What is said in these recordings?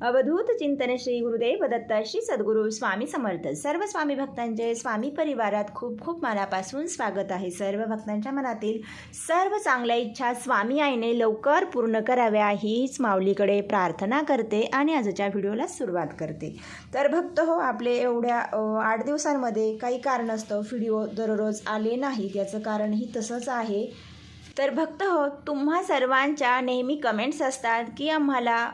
अवधूत चिंतन श्री गुरुदेव दत्त श्री सद्गुरू स्वामी समर्थ. सर्व स्वामी भक्तांचे स्वामी परिवारात खूप खूप मनापासून स्वागत आहे. सर्व भक्तांच्या मनातील सर्व चांगल्या इच्छा स्वामी आईने लवकर पूर्ण कराव्या हीच माऊलीकडे प्रार्थना करते आणि आजच्या व्हिडिओला सुरुवात करते. तर भक्त हो आपले एवढ्या आठ दिवसांमध्ये काही कारणास्तव व्हिडिओ दररोज आले नाहीत. याचं कारणही तसंच आहे. तर भक्त हो तुम्हा सर्वांच्या नेहमी कमेंट्स असतात की आम्हाला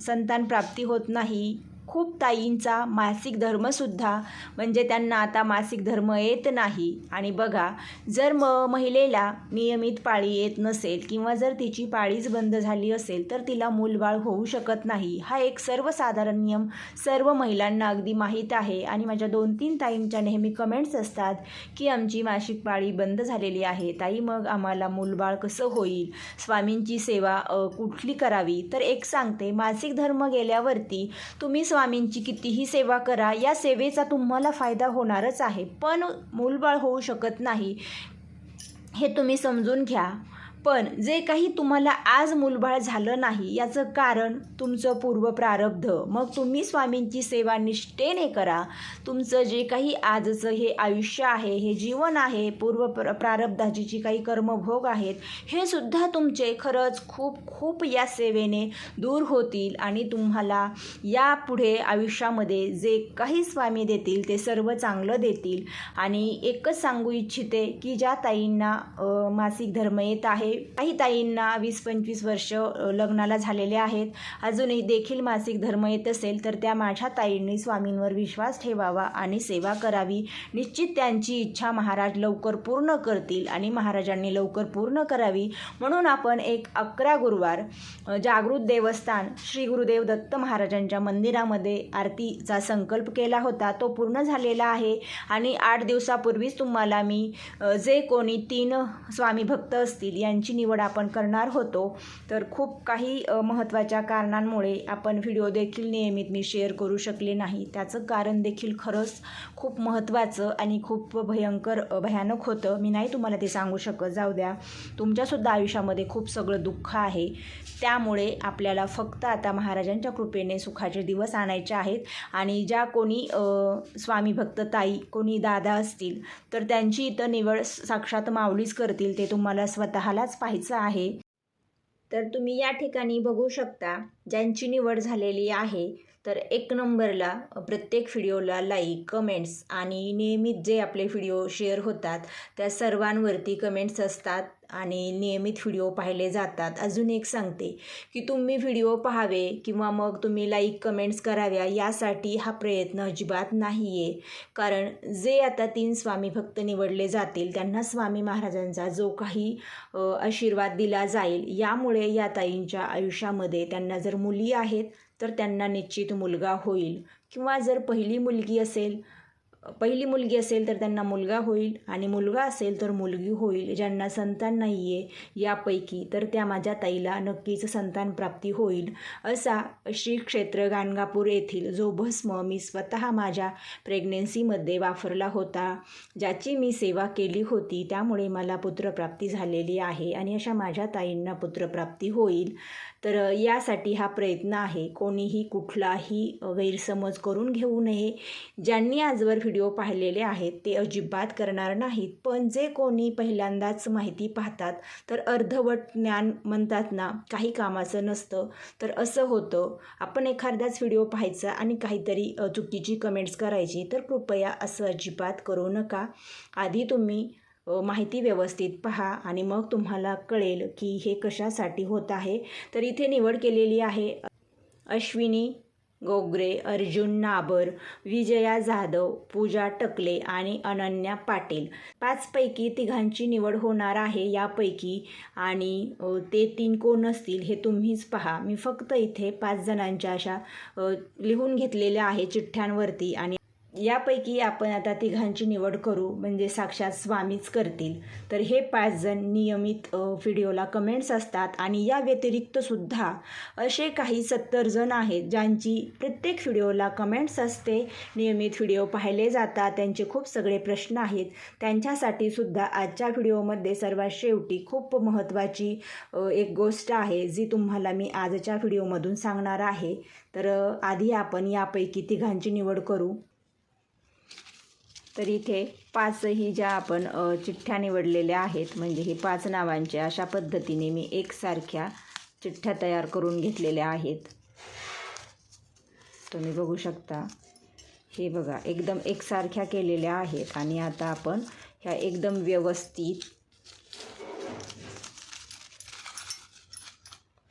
संतान प्राप्ती होत नाही. खूप ताईंचा मासिक धर्मसुद्धा म्हणजे त्यांना आता मासिक धर्म येत नाही. आणि बघा जर म महिलेला नियमित पाळी येत नसेल किंवा जर तिची पाळीच बंद झाली असेल तर तिला मूलबाळ होऊ शकत नाही. हा एक सर्वसाधारण नियम सर्व महिलांना अगदी माहीत आहे. आणि माझ्या दोन तीन ताईंच्या नेहमी कमेंट्स असतात की आमची मासिक पाळी बंद झालेली आहे. ताई मग आम्हाला मूलबाळ कसं होईल? स्वामींची सेवा कुठली करावी? तर एक सांगते मासिक धर्म गेल्यावरती तुम्ही स्वामींची कितीही सेवा करा या सेवेचा तुम्हाला फायदा होणारच आहे. पण मूलबाळ होऊ शकत नाही हे तुम्ही समजून घ्या. पण जे काही तुम्हाला आज मूलबाळ झालं नाही याचं कारण तुमचं पूर्व प्रारब्ध मग तुम्ही स्वामींची सेवा निष्ठेने करा. तुमचं जे काही आजचं हे आयुष्य आहे हे जीवन आहे पूर्व प्र प्रारब्धाची जी काही कर्मभोग आहेत हे सुद्धा तुमचे खरंच खूप खूप या सेवेने दूर होतील आणि तुम्हाला यापुढे आयुष्यामध्ये जे काही स्वामी देतील ते सर्व चांगलं देतील. आणि एकच सांगू इच्छिते की ज्या ताईंना मासिक धर्म येत आहे काही ताईंना वीस पंचवीस वर्ष लग्नाला झालेले आहेत. अजूनही देखील मासिक धर्म येत असेल तर त्या माझ्या ताईंनी स्वामींवर विश्वास ठेवावा आणि सेवा करावी. निश्चित त्यांची इच्छा महाराज लवकर पूर्ण करतील आणि महाराजांनी लवकर पूर्ण करावी. म्हणून आपण एक अकरा गुरुवार जागृत देवस्थान श्री गुरुदेव दत्त महाराजांच्या मंदिरामध्ये आरतीचा संकल्प केला होता. तो पूर्ण झालेला आहे आणि आठ दिवसापूर्वीच तुम्हाला मी जे कोणी तीन स्वामी भक्त असतील यांची निवड आपण करणार होतो. तर खूप काही महत्त्वाच्या कारणांमुळे आपण व्हिडिओ देखील नियमित मी शेअर करू शकले नाही. त्याचं कारण देखील खरंच खूप महत्त्वाचं आणि खूप भयंकर भयानक होतं. मी नाही तुम्हाला ते सांगू शकत. जाऊ द्या. तुमच्यासुद्धा आयुष्यामध्ये खूप सगळं दुःख आहे. त्यामुळे आपल्याला फक्त आता महाराजांच्या कृपेने सुखाचे दिवस आणायचे आहेत आणि ज्या कोणी स्वामी भक्त ताई कोणी दादा असतील तर त्यांची इथं निवड साक्षात माऊलीच करतील. ते तुम्हाला स्वतःला मलाच पाहायचं आहे. तर तुम्ही या ठिकाणी बघू शकता ज्यांची निवड झालेली आहे तर एक नंबरला प्रत्येक व्हिडिओला लाईक कमेंट्स आणि नियमित जे आपले व्हिडिओ शेअर होतात त्या सर्वांवरती कमेंट्स असतात. आणि नियमित व्हिडिओ पाहिले जातात. अजून एक सांगते की तुम्ही व्हिडिओ पाहावे किंवा मग तुम्ही लाईक कमेंट्स कराव्या यासाठी हा प्रयत्न अजिबात नाही आहे कारण जे आता तीन स्वामी भक्त निवडले जातील त्यांना स्वामी महाराजांचा जो काही आशीर्वाद दिला जाईल यामुळे या ताईंच्या आयुष्यामध्ये त्यांना जर मुली आहेत तर त्यांना निश्चित मुलगा होईल. किंवा जर पहिली मुलगी असेल पहिली मुलगी असेल तर त्यांना मुलगा होईल आणि मुलगा असेल तर मुलगी होईल ज्यांना संतान नाही आहे यापैकी तर त्या माझ्या ताईला नक्कीच संतान प्राप्ती होईल. असा श्री क्षेत्र गाणगापूर येथील जो भस्म मी स्वतः माझ्या प्रेग्नेन्सीमध्ये वापरला होता ज्याची मी सेवा केली होती त्यामुळे मला पुत्रप्राप्ती झालेली आहे आणि अशा माझ्या ताईंना पुत्रप्राप्ती होईल. तर यासाठी हा प्रयत्न आहे कोणीही कुठलाही गैरसमज करून घेऊ नये. ज्यांनी आजवर व्हिडिओ व्हिडिओ पाहिलेले आहेत ते अजिबात करणार नाहीत. पण जे कोणी पहिल्यांदाच माहिती पाहतात तर अर्धवट ज्ञान म्हणतात ना काही कामाचं नसतं. तर असं होतं आपण एखाद्याच व्हिडिओ पाहायचा आणि काहीतरी चुकीची कमेंट्स करायची तर कृपया असं अजिबात करू नका. आधी तुम्ही माहिती व्यवस्थित पहा आणि मग तुम्हाला कळेल की हे कशासाठी होत आहे. तर इथे निवड केलेली आहे अश्विनी गोगरे अर्जुन नाबर विजया जाधव पूजा टकले आणि अनन्या पाटील. पाचपैकी तिघांची निवड होणार आहे यापैकी आणि ते तीन कोण असतील हे तुम्हीच पहा. मी फक्त इथे पाच जणांच्या अशा लिहून घेतलेल्या आहे चिठ्ठ्यांवरती आणि यापैकी आपण आता तिघांची निवड करू म्हणजे साक्षात स्वामीच करतील. तर हे पाच जण नियमित व्हिडिओला कमेंट्स असतात आणि या व्यतिरिक्त सुद्धा असे काही सत्तर जण आहेत ज्यांची प्रत्येक व्हिडिओला कमेंट्स असते नियमित व्हिडिओ पाहिले जातात त्यांचे खूप सगळे प्रश्न आहेत. त्यांच्यासाठी सुद्धा आजच्या व्हिडिओमध्ये सर्वात शेवटी खूप महत्त्वाची एक गोष्ट आहे जी तुम्हाला मी आजच्या व्हिडिओमधून सांगणार आहे. तर आधी आपण यापैकी तिघांची निवड करू. तर इथे पाचही ज्या आपण चिठ्ठ्या निवडलेल्या आहेत म्हणजे हे पाच नावांच्या अशा पद्धतीने मी एकसारख्या चिठ्ठ्या तयार करून घेतलेल्या आहेत. तुम्ही बघू शकता. हे बघा एकदम एकसारख्या केलेल्या आहेत आणि आता आपण ह्या एकदम व्यवस्थित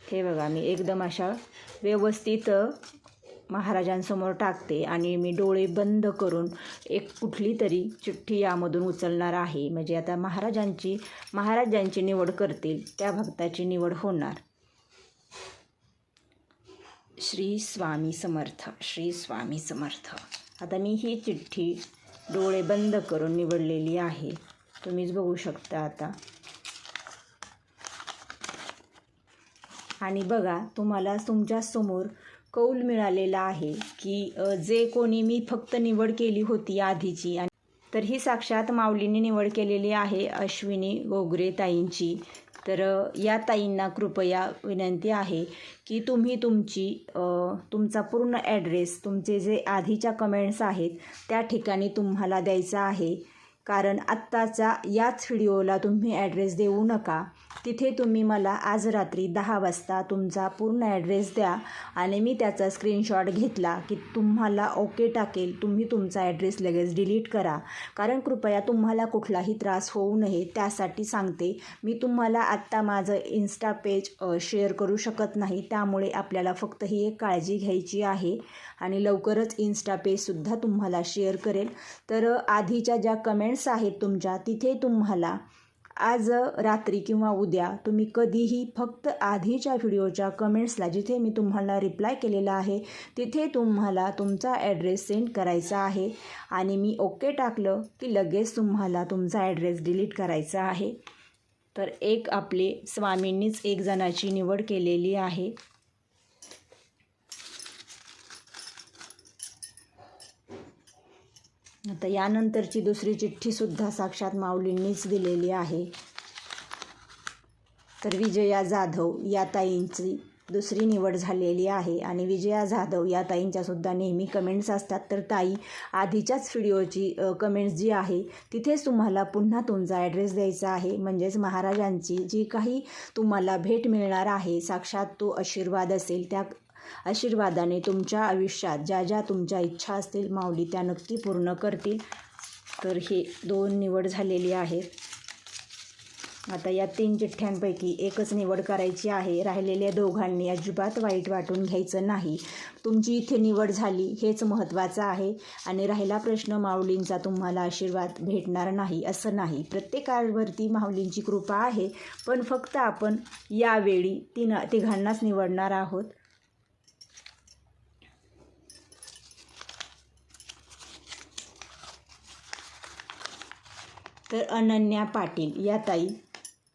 हे बघा मी एकदम अशा व्यवस्थित महाराजांसमोर टाकते आणि मी डोळे बंद करून एक कुठली तरी चिठ्ठी यामधून उचलणार आहे. म्हणजे आता महाराजांची महाराजांची निवड करतील त्या भक्ताची निवड होणार. श्री स्वामी समर्थ श्री स्वामी समर्थ. आता मी ही चिठ्ठी डोळे बंद करून निवडलेली आहे. तुम्हीच बघू शकता आता. आणि बघा तुम्हाला तुमच्यासमोर कौल मिळालेला आहे की जे कोणी मी फक्त निवड केली होती आधीची आणि तर ही साक्षात माऊलीने निवड केलेली आहे अश्विनी गोगरे ताईंची. तर या ताईंना कृपया विनंती आहे की तुम्ही तुमची तुमचा पूर्ण ॲड्रेस तुमचे जे आधीच्या कमेंट्स आहेत त्या ठिकाणी तुम्हाला द्यायचा आहे. कारण आत्ताचा याच व्हिडिओला तुम्ही ॲड्रेस देऊ नका. तिथे तुम्ही मला आज रात्री दहा वाजता तुमचा पूर्ण ॲड्रेस द्या आणि मी त्याचा स्क्रीनशॉट घेतला की तुम्हाला ओके टाकेल. तुम्ही तुमचा ॲड्रेस लगेच डिलीट करा. कारण कृपया तुम्हाला कुठलाही त्रास होऊ नये त्यासाठी सांगते. मी तुम्हाला आत्ता माझं इन्स्टा पेज शेअर करू शकत नाही. त्यामुळे आपल्याला फक्त ही एक काळजी घ्यायची आहे. आणि लवकरच इन्स्टा पेजसुद्धा तुम्हाला शेअर करेल. तर आधीच्या ज्या कमेंट्स आहेत तुमच्या तिथे तुम्हाला आज रात्री किंवा उद्या तुम्ही कधीही फक्त आधीच्या व्हिडिओच्या कमेंट्सला जिथे मी तुम्हाला रिप्लाय केलेला आहे तिथे तुम्हाला तुमचा ॲड्रेस सेंड करायचा आहे आणि मी ओके टाकलं की लगेच तुम्हाला तुमचा ॲड्रेस डिलीट करायचा आहे. तर एक आपले स्वामींनीच एक जणाची निवड केलेली आहे. आता यानंतरची दुसरी चिठ्ठीसुद्धा साक्षात माऊलींनीच दिलेली आहे. तर विजया जाधव या ताईंची दुसरी निवड झालेली आहे आणि विजया जाधव या ताईंच्यासुद्धा नेहमी कमेंट्स असतात. तर ताई आधीच्याच व्हिडिओची कमेंट्स जी आहे तिथेच तुम्हाला पुन्हा तुमचा ॲड्रेस द्यायचा आहे. म्हणजेच महाराजांची जी काही तुम्हाला भेट मिळणार आहे साक्षात तो आशीर्वाद असेल त्या आशीर्वादाने तुमच्या आयुष्यात ज्या ज्या तुमच्या इच्छा असतील माऊली त्या नक्की पूर्ण करतील. तर हे दोन निवड झालेली आहे. आता या तीन चिठ्ठ्यांपैकी एकच निवड करायची आहे. राहिलेल्या दोघांनी अजिबात वाईट वाटून घ्यायचं नाही. तुमची इथे निवड झाली हेच महत्त्वाचं आहे. आणि राहिला प्रश्न माऊलींचा तुम्हाला आशीर्वाद भेटणार नाही असं नाही. प्रत्येकावरती माऊलींची कृपा आहे. पण फक्त आपण यावेळी तीन तिघांनाच निवडणार आहोत. तर अनन्या पाटील या ताई.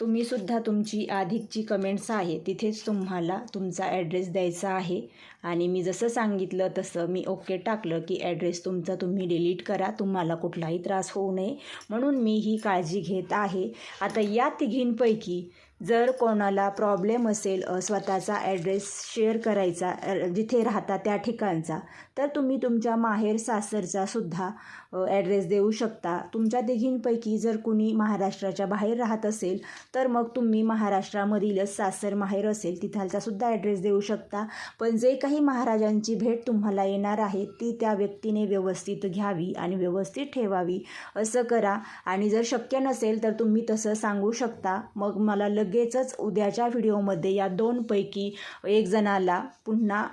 तुम्हीसुद्धा तुमची अधिकची कमेंट्स आहे तिथेच तुम्हाला तुमचा ॲड्रेस द्यायचा आहे. आणि मी जसं सांगितलं तसं मी ओके टाकलं की ॲड्रेस तुमचा तुम्ही डिलीट करा तुम्हाला कुठलाही त्रास होऊ नये. म्हणून मी ही काळजी घेत आहे. आता या तिघींपैकी जर कोणाला प्रॉब्लेम असेल स्वतःचा ॲड्रेस शेअर करायचा जिथे राहता त्या ठिकाणचा तर तुम्ही तुमच्या माहेर सासरचा सुद्धा ॲड्रेस देऊ शकता. तुमच्या तिघींपैकी जर कुणी महाराष्ट्राच्या बाहेर राहत असेल तर मग तुम्ही महाराष्ट्रामधीलच सासर माहेर असेल तिथालचा सुद्धा ॲड्रेस देऊ शकता. पण जे काही महाराजांची भेट तुम्हाला येणार आहे ती त्या व्यक्तीने व्यवस्थित घ्यावी आणि व्यवस्थित ठेवावी. असं करा. आणि जर शक्य नसेल तर तुम्ही तसं सांगू शकता. मग मला लग लगेचच उद्याच्या व्हिडिओमध्ये या दोनपैकी एक जणाला पुन्हा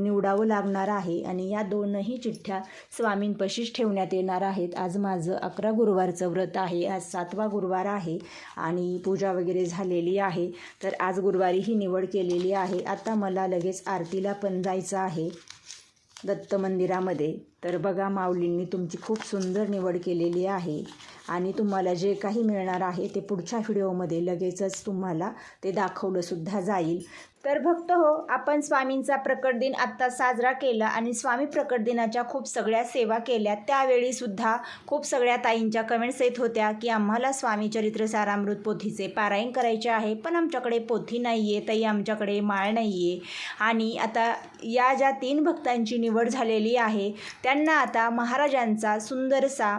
निवडावं लागणार आहे आणि या दोनही चिठ्ठ्या स्वामींपशीच ठेवण्यात येणार आहेत. आज माझं अकरा गुरुवारचं व्रत आहे आज सातवा गुरुवार आहे आणि पूजा वगैरे झालेली आहे. तर आज गुरुवारी ही निवड केलेली आहे. आता मला लगेच आरतीला पण जायचं आहे दत्त मंदिरामध्ये. तर बघा माऊलींनी तुमची खूप सुंदर निवड केलेली आहे. आणि तुम्हाला जे काही मिळणार आहे ते पुढच्या व्हिडिओमध्ये लगेचच तुम्हाला ते दाखवलंसुद्धा जाईल. तर भक्त हो आपण स्वामींचा प्रकट दिन आत्ता साजरा केला आणि स्वामी प्रकट दिनाच्या खूप सगळ्या सेवा केल्या. त्यावेळीसुद्धा खूप सगळ्या ताईंच्या कमेंट्स येत होत्या की आम्हाला स्वामी चरित्र सारामृत पोथीचे पारायण करायचे आहे पण आमच्याकडे पोथी नाही आहे ताई आमच्याकडे माळ नाही आहे आणि आता या ज्या तीन भक्तांची निवड झालेली आहे त्यांना आता महाराजांचा सुंदरसा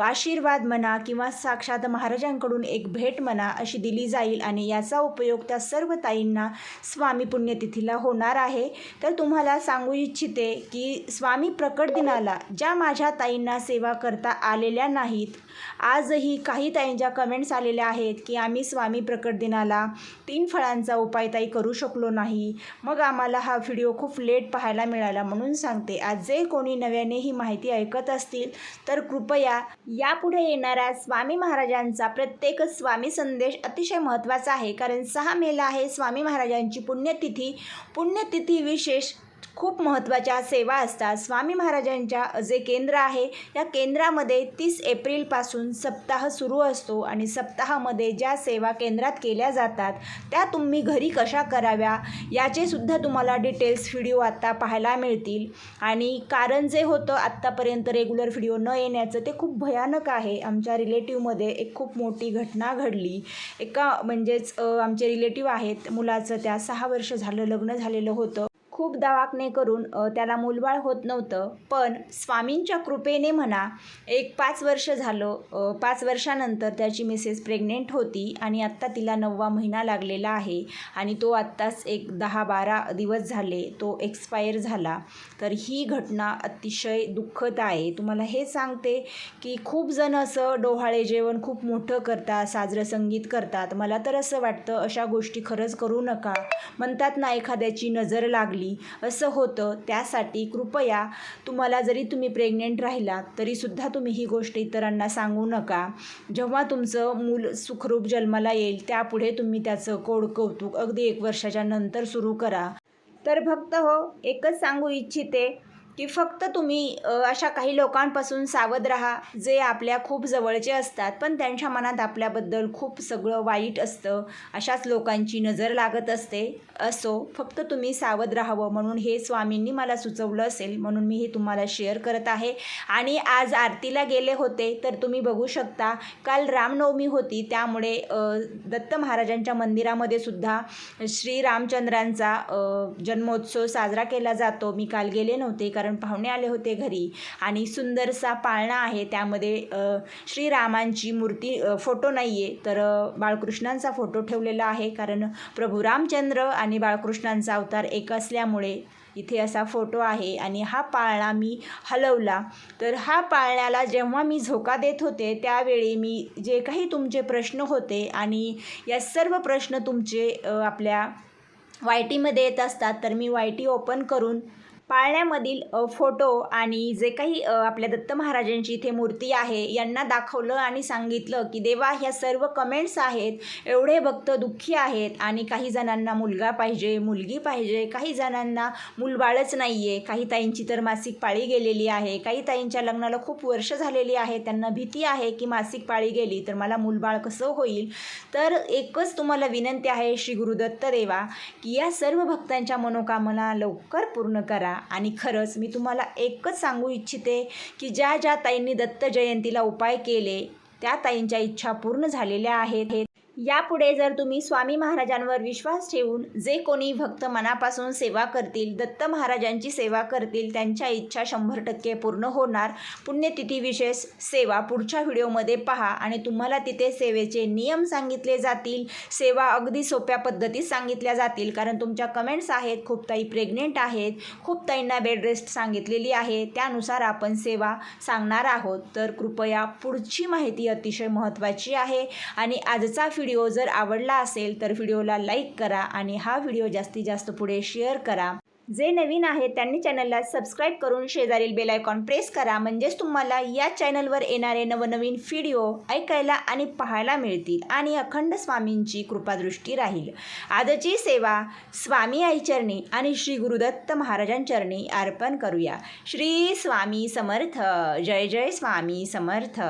आशीर्वाद म्हणा किंवा साक्षात महाराजांकडून एक भेट म्हणा अशी दिली जाईल आणि याचा उपयोग त्या सर्व ताईंना स्वामी पुण्यतिथीला होणार आहे. तर तुम्हाला सांगू इच्छिते की स्वामी प्रकट दिनाला ज्या माझ्या ताईंना सेवा करता आलेल्या नाहीत आजही काही ताईंच्या कमेंट्स आलेल्या आहेत की आम्ही स्वामी प्रकट दिनाला तीन फळांचा उपाय ताई करू शकलो नाही. मग आम्हाला हा व्हिडिओ खूप लेट पाहायला मिळाला म्हणून सांगते. आज जे कोणी नव्याने ही माहिती ऐकत असतील तर कृपया यापुढे येणाऱ्या स्वामी महाराजांचा प्रत्येक स्वामी संदेश अतिशय महत्त्वाचा आहे. कारण सहा मेला आहे स्वामी महाराजांची पुण्यतिथी. पुण्यतिथी विशेष खूप महत्त्वाच्या सेवा असतात. स्वामी महाराजांच्या जे केंद्र आहे या केंद्रामध्ये तीस एप्रिलपासून सप्ताह सुरू असतो आणि सप्ताहामध्ये ज्या सेवा केंद्रात केल्या जातात त्या तुम्ही घरी कशा कराव्या याचेसुद्धा तुम्हाला डिटेल्स व्हिडिओ आत्ता पाहायला मिळतील. आणि कारण जे होतं आत्तापर्यंत रेग्युलर व्हिडिओ न येण्याचं ते खूप भयानक आहे. आमच्या रिलेटिव्हमध्ये एक खूप मोठी घटना घडली. एका म्हणजेच आमचे रिलेटिव्ह आहेत मुलाचं त्या सहा वर्ष झालं लग्न झालेलं होतं. खूप दवाखाने करून त्याला मूलबाळ होत नव्हतं. पण स्वामींच्या कृपेने म्हणा एक पाच वर्ष झालं पाच वर्षानंतर त्याची मिसेस प्रेग्नेंट होती आणि आत्ता तिला नववा महिना लागलेला आहे आणि तो आत्ताच एक दहा बारा दिवस झाले तो एक्सपायर झाला. तर ही घटना अतिशय दुःखद आहे. तुम्हाला हे सांगते की खूप जण असं डोहाळे जेवण खूप मोठं करतात साजरं संगीत करतात. मला तर असं वाटतं अशा गोष्टी खरंच करू नका. म्हणतात ना एखाद्याची नजर लागली असं होतं. त्यासाठी कृपया तुम्हाला जरी तुम्ही प्रेग्नेंट राहिला तरीसुद्धा तुम्ही ही गोष्ट इतरांना सांगू नका. जेव्हा तुमचं मूल सुखरूप जन्माला येईल त्यापुढे तुम्ही त्याचं कोड कौतुक अगदी एक वर्षाच्या नंतर सुरू करा. तर फक्त हो एकच सांगू इच्छिते. की फक्त तुम्ही अशा काही लोकांपासून सावध राहा जे आपल्या खूप जवळचे असतात. पण त्यांच्या मनात आपल्याबद्दल खूप सगळं वाईट असतं अशाच लोकांची नजर लागत असते. असो फक्त तुम्ही सावध राहावं म्हणून हे स्वामींनी मला सुचवलं असेल म्हणून मी हे तुम्हाला शेअर करत आहे. आणि आज आरतीला गेले होते तर तुम्ही बघू शकता काल रामनवमी होती त्यामुळे दत्त महाराजांच्या मंदिरामध्ये सुद्धा श्री रामचंद्रांचा जन्मोत्सव साजरा केला जातो. मी काल गेले नव्हते कारण कारण पाहुणे आले होते घरी. आणि सुंदरसा पाळणा आहे त्यामध्ये श्रीरामांची मूर्ती फोटो नाही आहे तर बाळकृष्णांचा फोटो ठेवलेला आहे. कारण प्रभू रामचंद्र आणि बाळकृष्णांचा अवतार एक असल्यामुळे इथे असा फोटो आहे. आणि हा पाळणा मी हलवला. तर हा पाळण्याला जेव्हा मी झोका देत होते त्यावेळी मी जे काही तुमचे प्रश्न होते आणि या सर्व प्रश्न तुमचे आपल्या वाय टीमध्ये येत असतात तर मी वाय टी ओपन करून पाळण्यामधील फोटो आणि जे काही आपल्या दत्त महाराजांची इथे मूर्ती आहे यांना दाखवलं आणि सांगितलं की देवा ह्या सर्व कमेंट्स आहेत एवढे भक्त दुःखी आहेत आणि काही जणांना मुलगा पाहिजे मुलगी पाहिजे काही जणांना मूलबाळच नाही आहे काही ताईंची तर मासिक पाळी गेलेली आहे काही ताईंच्या लग्नाला खूप वर्ष झालेली आहे त्यांना भीती आहे की मासिक पाळी गेली तर मला मूलबाळ कसं होईल? तर एकच तुम्हाला विनंती आहे श्री गुरुदत्त देवा की या सर्व भक्तांच्या मनोकामना लवकर पूर्ण करा करा आणि खरंच मी तुम्हाला एकच सांगू इच्छिते की ज्या ज्या ताईंनी दत्त जयंतीला उपाय केले त्या ताईंच्या इच्छा पूर्ण झालेल्या आहेत. यापुढे जर तुम्ही स्वामी महाराजांवर विश्वास ठेवून जे कोणी भक्त मनापासून सेवा करतील दत्त महाराजांची सेवा करतील त्यांच्या इच्छा शंभर टक्के पूर्ण होणार. पुण्यतिथी विशेष सेवा पुढच्या व्हिडिओमध्ये पहा आणि तुम्हाला तिथे सेवेचे नियम सांगितले जातील. सेवा अगदी सोप्या पद्धतीत सांगितल्या जातील कारण तुमच्या कमेंट्स आहेत खूप ताई प्रेग्नेंट आहेत खूप ताईंना बेड रेस्ट सांगितलेली आहे. त्यानुसार आपण सेवा सांगणार आहोत. तर कृपया पुढची माहिती अतिशय महत्त्वाची आहे. आणि आजचा व्हिडिओ जर आवडला असेल तर व्हिडिओला लाईक करा आणि हा व्हिडिओ जास्तीत जास्त पुढे शेअर करा. जे नवीन आहेत त्यांनी चॅनलला सबस्क्राईब करून शेजारील बेल आयकॉन प्रेस करा. म्हणजेच तुम्हाला या चॅनलवर येणारे नवनवीन व्हिडिओ ऐकायला आणि पाहायला मिळतील आणि अखंड स्वामींची कृपादृष्टी राहील. आजची सेवा स्वामी आईचरणी आणि श्री गुरुदत्त महाराजांचरणी अर्पण करूया. श्री स्वामी समर्थ. जय जय स्वामी समर्थ.